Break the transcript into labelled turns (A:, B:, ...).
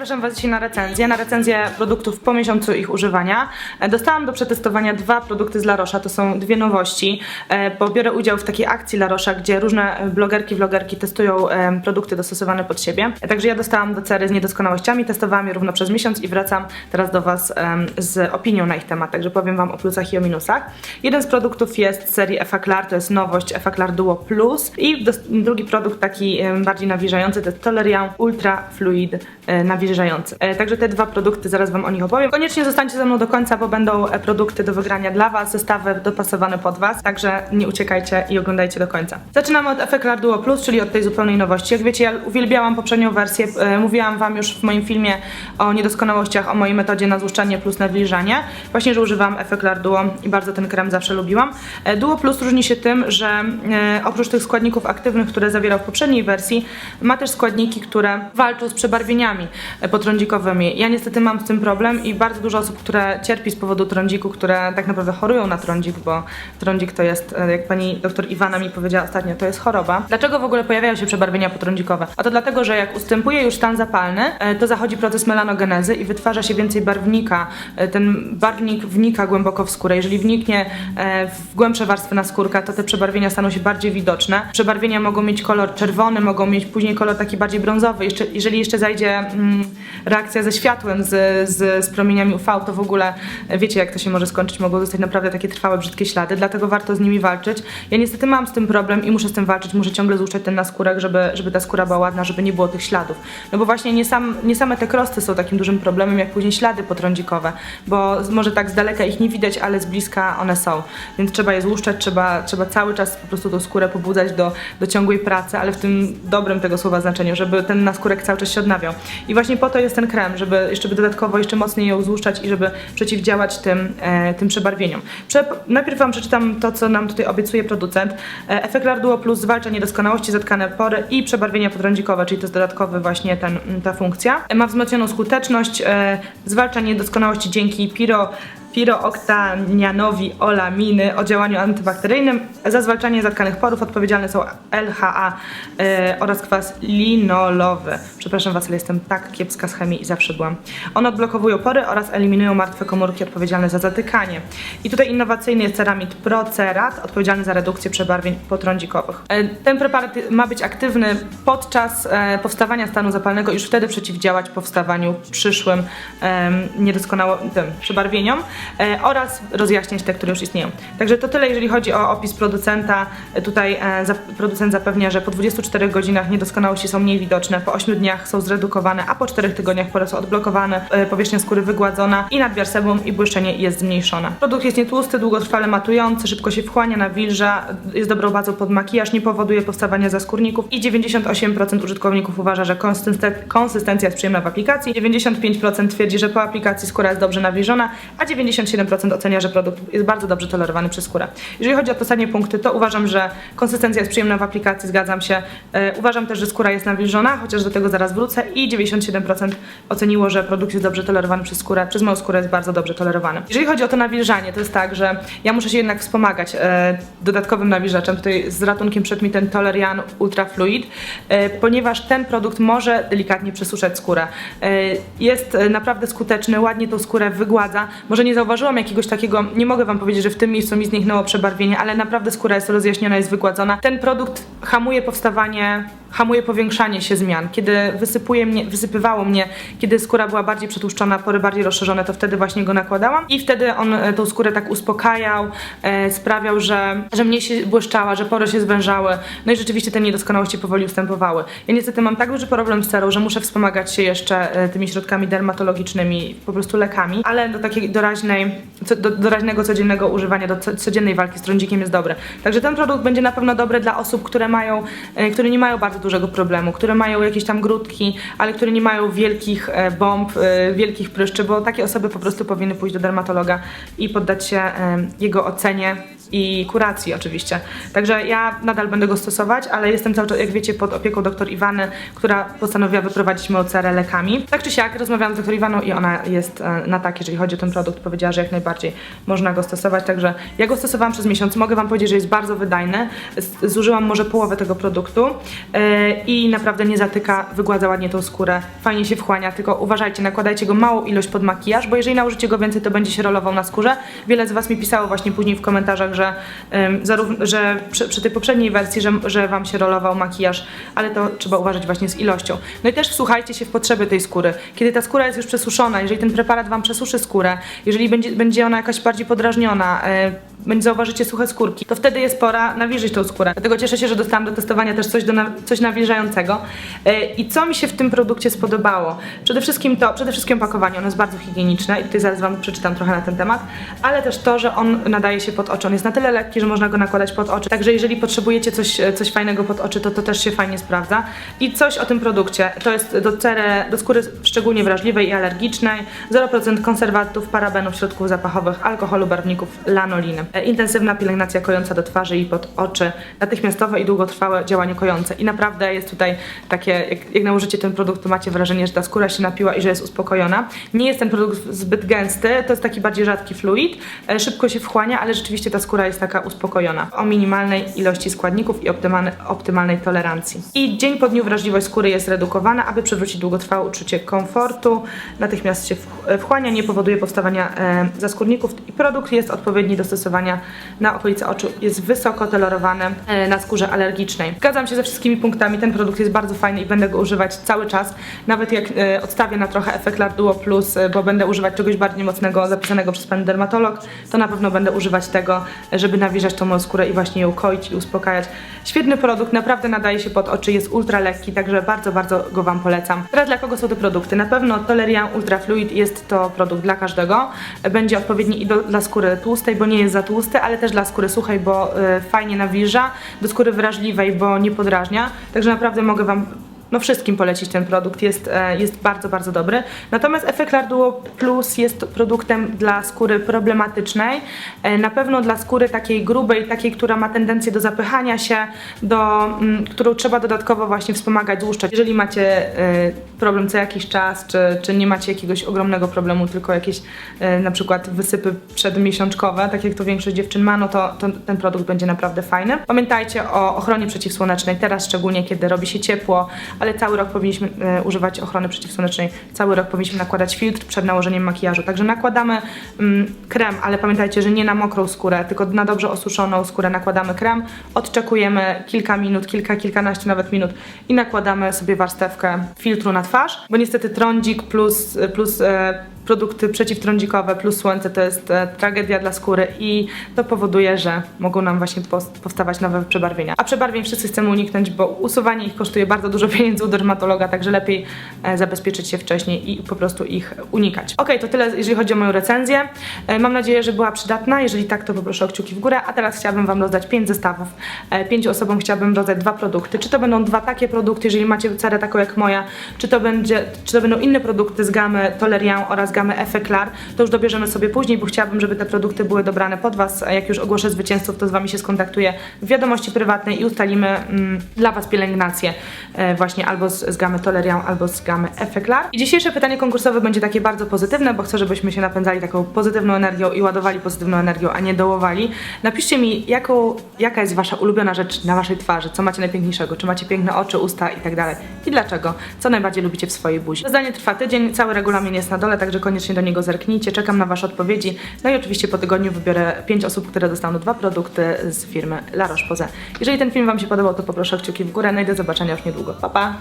A: Zapraszam Was dzisiaj na recenzję, na recenzję produktów po miesiącu ich używania. E, Dostałam do przetestowania dwa produkty z La Roche'a, to są dwie nowości, e, bo biorę udział w takiej akcji La Roche'a, gdzie różne blogerki, vlogerki testują produkty dostosowane pod siebie. E, Także ja dostałam do cery z niedoskonałościami, testowałam je równo przez miesiąc i wracam teraz do Was z opinią na ich temat, także powiem Wam o plusach i o minusach. Jeden z produktów jest z serii Effaclar, to jest nowość Effaclar Duo Plus i drugi produkt taki bardziej nawilżający to jest Tolerian Ultra Fluid nawilżający. E, Także te dwa produkty, zaraz Wam o nich opowiem. Koniecznie zostańcie ze mną do końca, bo będą e, produkty do wygrania dla Was, zestawy dopasowane pod Was, także nie uciekajcie i oglądajcie do końca. Zaczynamy od Effeclar Duo Plus, czyli od tej zupełnej nowości. Jak wiecie, ja uwielbiałam poprzednią wersję, e, mówiłam Wam już w moim filmie o niedoskonałościach, o mojej metodzie na złuszczanie plus nawilżanie. Właśnie, że używam Effeclar Duo i bardzo ten krem zawsze lubiłam. Duo Plus różni się tym, że oprócz tych składników aktywnych, które zawierał w poprzedniej wersji, ma też składniki, które walczą z przebarwieniami potrądzikowymi. Ja niestety mam z tym problem i bardzo dużo osób, które cierpi z powodu trądziku, które tak naprawdę chorują na trądzik, bo trądzik to jest, e, jak pani doktor Iwana mi powiedziała ostatnio, to jest choroba. Dlaczego w ogóle pojawiają się przebarwienia potrądzikowe? A to dlatego, że jak ustępuje już stan zapalny, e, to zachodzi proces melanogenezy i wytwarza się więcej barwnika. E, Ten barwnik wnika głęboko w skórę. Jeżeli wniknie e, w głębsze warstwy naskórka, to te przebarwienia staną się bardziej widoczne. Przebarwienia mogą mieć kolor czerwony, mogą mieć później kolor taki bardziej brązowy. Jeszcze, jeżeli jeszcze zajdzie mm, reakcja ze światłem, z, z, z promieniami UV, to w ogóle e, wiecie jak to się może skończyć. Mogą zostać naprawdę takie trwałe, brzydkie ślady, dlatego warto z nimi walczyć. Ja niestety mam z tym problem i muszę z tym walczyć. Muszę ciągle złuszczać ten naskórek, żeby, żeby ta skóra była ładna, żeby nie było tych śladów. No bo właśnie nie, sam, nie same te krosty są takim dużym problemem, jak później ślady potrądzikowe, bo może tak z daleka ich nie widać, ale z bliska one są. Więc trzeba je złuszczać, trzeba, trzeba cały czas po prostu tą skórę pobudzać do, do ciągłej pracy, ale w tym dobrym tego słowa znaczeniu, żeby ten naskórek cały czas się odnawiał. I właśnie po to jest ten krem, żeby jeszcze dodatkowo jeszcze mocniej ją złuszczać i żeby przeciwdziałać tym, e, tym przebarwieniom. Prze najpierw Wam przeczytam to, co nam tutaj obiecuje producent. E, Effeclar Duo Plus zwalcza niedoskonałości, zatkane pory i przebarwienia potrądzikowe, czyli to jest dodatkowy właśnie ten, ta funkcja. E, Ma wzmocnioną skuteczność, e, zwalcza niedoskonałości dzięki piro pirooktanianowi olaminy o działaniu antybakteryjnym. Za zwalczanie zatkanych porów odpowiedzialne są LHA e, oraz kwas linolowy. Przepraszam Was, ale jestem tak kiepska z chemii i zawsze byłam. One odblokowują pory oraz eliminują martwe komórki odpowiedzialne za zatykanie. I tutaj innowacyjny jest ceramid Procerat, odpowiedzialny za redukcję przebarwień potrądzikowych. E, ten preparat ma być aktywny podczas e, powstawania stanu zapalnego już wtedy przeciwdziałać powstawaniu przyszłym niedoskonałym przebarwieniom oraz rozjaśniać te, które już istnieją. Także to tyle, jeżeli chodzi o opis producenta. E, Tutaj e, producent zapewnia, że po 24 godzinach niedoskonałości są mniej widoczne, po 8 dniach są zredukowane, a po 4 tygodniach pory są odblokowane, e, powierzchnia skóry wygładzona i nadmiar sebum i błyszczenie jest zmniejszone. Produkt jest nietłusty, długotrwale matujący, szybko się wchłania, nawilża, jest dobrą bazą pod makijaż, nie powoduje powstawania zaskórników i 98% użytkowników uważa, że konsysten- konsystencja jest przyjemna w aplikacji, 95% twierdzi, że po aplikacji skóra jest dobrze nawilżona, a 97% ocenia, że produkt jest bardzo dobrze tolerowany przez skórę. Jeżeli chodzi o te ostatnie punkty, to uważam, że konsystencja jest przyjemna w aplikacji, zgadzam się. E, uważam też, że skóra jest nawilżona, chociaż do tego zaraz wrócę i 97% oceniło, że produkt jest dobrze tolerowany przez skórę, przez moją skórę jest bardzo dobrze tolerowany. Jeżeli chodzi o to nawilżanie, to jest tak, że ja muszę się jednak wspomagać e, dodatkowym nawilżaczem, tutaj z ratunkiem przed mi ten Tolerian Ultra Fluid, e, ponieważ ten produkt może delikatnie przesuszać skórę. Jest naprawdę skuteczny, ładnie tą skórę wygładza. Może nie zauważyłam jakiegoś takiego, nie mogę wam powiedzieć, że w tym miejscu mi zniknęło przebarwienie, ale naprawdę skóra jest rozjaśniona, jest wygładzona. Ten produkt hamuje powstawanie hamuje powiększanie się zmian. Kiedy wysypuje mnie, wysypywało mnie, kiedy skóra była bardziej przetłuszczona, pory bardziej rozszerzone, to wtedy właśnie go nakładałam i wtedy on e, tą skórę tak uspokajał, e, sprawiał, że, że mniej się błyszczała, że pory się zwężały, no i rzeczywiście te niedoskonałości powoli ustępowały. Ja niestety mam tak duży problem z cerą, że muszę wspomagać się jeszcze e, tymi środkami dermatologicznymi, po prostu lekami, ale do takiej doraźnej, co, do doraźnego, codziennego używania, do co, codziennej walki z trądzikiem jest dobre. Także ten produkt będzie na pewno dobry dla osób, które mają, e, które nie mają bardzo dużego problemu, które mają jakieś tam grudki, ale które nie mają wielkich e, bomb, e, wielkich pryszczy, bo takie osoby po prostu powinny pójść do dermatologa i poddać się e, jego ocenie i kuracji oczywiście. Także ja nadal będę go stosować, ale jestem cały czas, jak wiecie, pod opieką dr Iwany, która postanowiła wyprowadzić moją cerę lekami. Tak czy siak, rozmawiałam z dr Iwaną i ona jest e, na tak, jeżeli chodzi o ten produkt, powiedziała, że jak najbardziej można go stosować, także ja go stosowałam przez miesiąc, mogę Wam powiedzieć, że jest bardzo wydajny, zużyłam może połowę tego produktu e, i naprawdę nie zatyka, wygładza ładnie tą skórę, fajnie się wchłania, tylko uważajcie, nakładajcie go małą ilość pod makijaż, bo jeżeli nałożycie go więcej, to będzie się rolował na skórze. Wiele z Was mi pisało właśnie później w komentarzach, że, em, zarówno, że przy, przy tej poprzedniej wersji, że, że Wam się rolował makijaż, ale to trzeba uważać właśnie z ilością. No i też wsłuchajcie się w potrzeby tej skóry. Kiedy ta skóra jest już przesuszona, jeżeli ten preparat Wam przesuszy skórę, jeżeli będzie, będzie ona jakaś bardziej podrażniona, e, będzie zauważycie suche skórki, to wtedy jest pora nawilżyć tą skórę. Dlatego cieszę się, że dostałam do testowania też coś, do na, coś nawilżającego. E, I co mi się w tym produkcie spodobało? Przede wszystkim to, przede wszystkim opakowanie, ono jest bardzo higieniczne i tutaj zaraz Wam przeczytam trochę na ten temat, ale też to, że on nadaje się pod oczy. On jest na tyle lekki, że można go nakładać pod oczy. Także jeżeli potrzebujecie coś, e, coś fajnego pod oczy, to to też się fajnie sprawdza. I coś o tym produkcie. To jest do, do skóry szczególnie wrażliwej i alergicznej. 0% konserwatów, parabenów, środków zapachowych, alkoholu, barwników, lanoliny. E, Intensywna pielęgnacja kojąca do twarzy i pod oczy. Natychmiastowe i długotrwałe działanie kojące. I naprawdę jest tutaj takie, jak, jak nałożycie ten produkt, to macie wrażenie, że ta skóra się napiła i że jest uspokojona. Nie jest ten produkt zbyt gęsty, to jest taki bardziej rzadki fluid. E, Szybko się wchłania, ale rzeczywiście ta skóra jest taka uspokojona. O minimalnej ilości składników i optymalnej, optymalnej tolerancji. I dzień po dniu wrażliwość skóry jest redukowana, aby przywrócić długotrwałe uczucie komfortu. Natychmiast się wch- wchłania, nie powoduje powstawania e, zaskórników i produkt jest odpowiedni do stosowania na okolice oczu. Jest wysoko tolerowany e, na skórze alergicznej. Zgadzam się ze wszystkimi punktami. Ten produkt jest bardzo fajny i będę go używać cały czas. Nawet jak e, odstawię na trochę Effeclar Duo Plus, e, bo będę używać czegoś bardziej mocnego zapisanego przez pani dermatolog, to na pewno będę używać tego, e, żeby nawilżać tą skórę i właśnie ją koić i uspokajać. Świetny produkt, naprawdę nadaje się pod oczy, jest ultra lekki, także bardzo, bardzo go Wam polecam. Teraz dla kogo są te produkty? Na pewno Tolerian Ultra Fluid jest to produkt dla każdego. Będzie odpowiedni i do, dla skóry tłustej, bo nie jest za tłusty, ale też dla skóry suchej, bo y, fajnie nawilża, do skóry wrażliwej, bo nie podrażnia. Także naprawdę mogę Wam no wszystkim polecić ten produkt, jest, e, jest bardzo, bardzo dobry. Natomiast Effeclar Duo Plus jest produktem dla skóry problematycznej, e, na pewno dla skóry takiej grubej, takiej, która ma tendencję do zapychania się, do, mm, którą trzeba dodatkowo właśnie wspomagać, złuszczać. Jeżeli macie e, problem co jakiś czas, czy, czy nie macie jakiegoś ogromnego problemu, tylko jakieś e, na przykład wysypy przedmiesiączkowe, tak jak to większość dziewczyn ma, no to, to ten produkt będzie naprawdę fajny. Pamiętajcie o ochronie przeciwsłonecznej, teraz szczególnie kiedy robi się ciepło, ale cały rok powinniśmy e, używać ochrony przeciwsłonecznej, cały rok powinniśmy nakładać filtr przed nałożeniem makijażu. Także nakładamy mm, krem, ale pamiętajcie, że nie na mokrą skórę, tylko na dobrze osuszoną skórę nakładamy krem, odczekujemy kilka minut, kilka, kilkanaście nawet minut i nakładamy sobie warstewkę filtru na twarz, bo niestety trądzik plus, plus e, produkty przeciwtrądzikowe plus słońce to jest e, tragedia dla skóry i to powoduje, że mogą nam właśnie powstawać nowe przebarwienia. A przebarwień wszyscy chcemy uniknąć, bo usuwanie ich kosztuje bardzo dużo pieniędzy u dermatologa, także lepiej e, zabezpieczyć się wcześniej i po prostu ich unikać. Ok, to tyle jeżeli chodzi o moją recenzję. E, mam nadzieję, że była przydatna. Jeżeli tak, to poproszę o kciuki w górę. A teraz chciałabym Wam rozdać 5 zestawów. E, Pięciu osobom chciałabym rozdać dwa produkty. Czy to będą dwa takie produkty, jeżeli macie cerę taką jak moja, czy to, będzie, czy to będą inne produkty z gamy Tolerian oraz gamy Effeclar, to już dobierzemy sobie później, bo chciałabym, żeby te produkty były dobrane pod Was. A jak już ogłoszę zwycięzców, to z Wami się skontaktuję w wiadomości prywatnej i ustalimy mm, dla Was pielęgnację e, właśnie albo z, z gamy Tolerian, albo z gamy Effeclar. I dzisiejsze pytanie konkursowe będzie takie bardzo pozytywne, bo chcę, żebyśmy się napędzali taką pozytywną energią i ładowali pozytywną energią, a nie dołowali. Napiszcie mi, jaką, jaka jest Wasza ulubiona rzecz na Waszej twarzy, co macie najpiękniejszego, czy macie piękne oczy, usta i tak dalej. I dlaczego? Co najbardziej lubicie w swojej buzi. Zdanie trwa tydzień, cały regulamin jest na dole, także koniecznie do niego zerknijcie. Czekam na Wasze odpowiedzi. No i oczywiście po tygodniu wybiorę 5 osób, które dostaną dwa produkty z firmy La Roche-Posay. Jeżeli ten film Wam się podobał, to poproszę o kciuki w górę. No i do zobaczenia już niedługo. Pa, pa!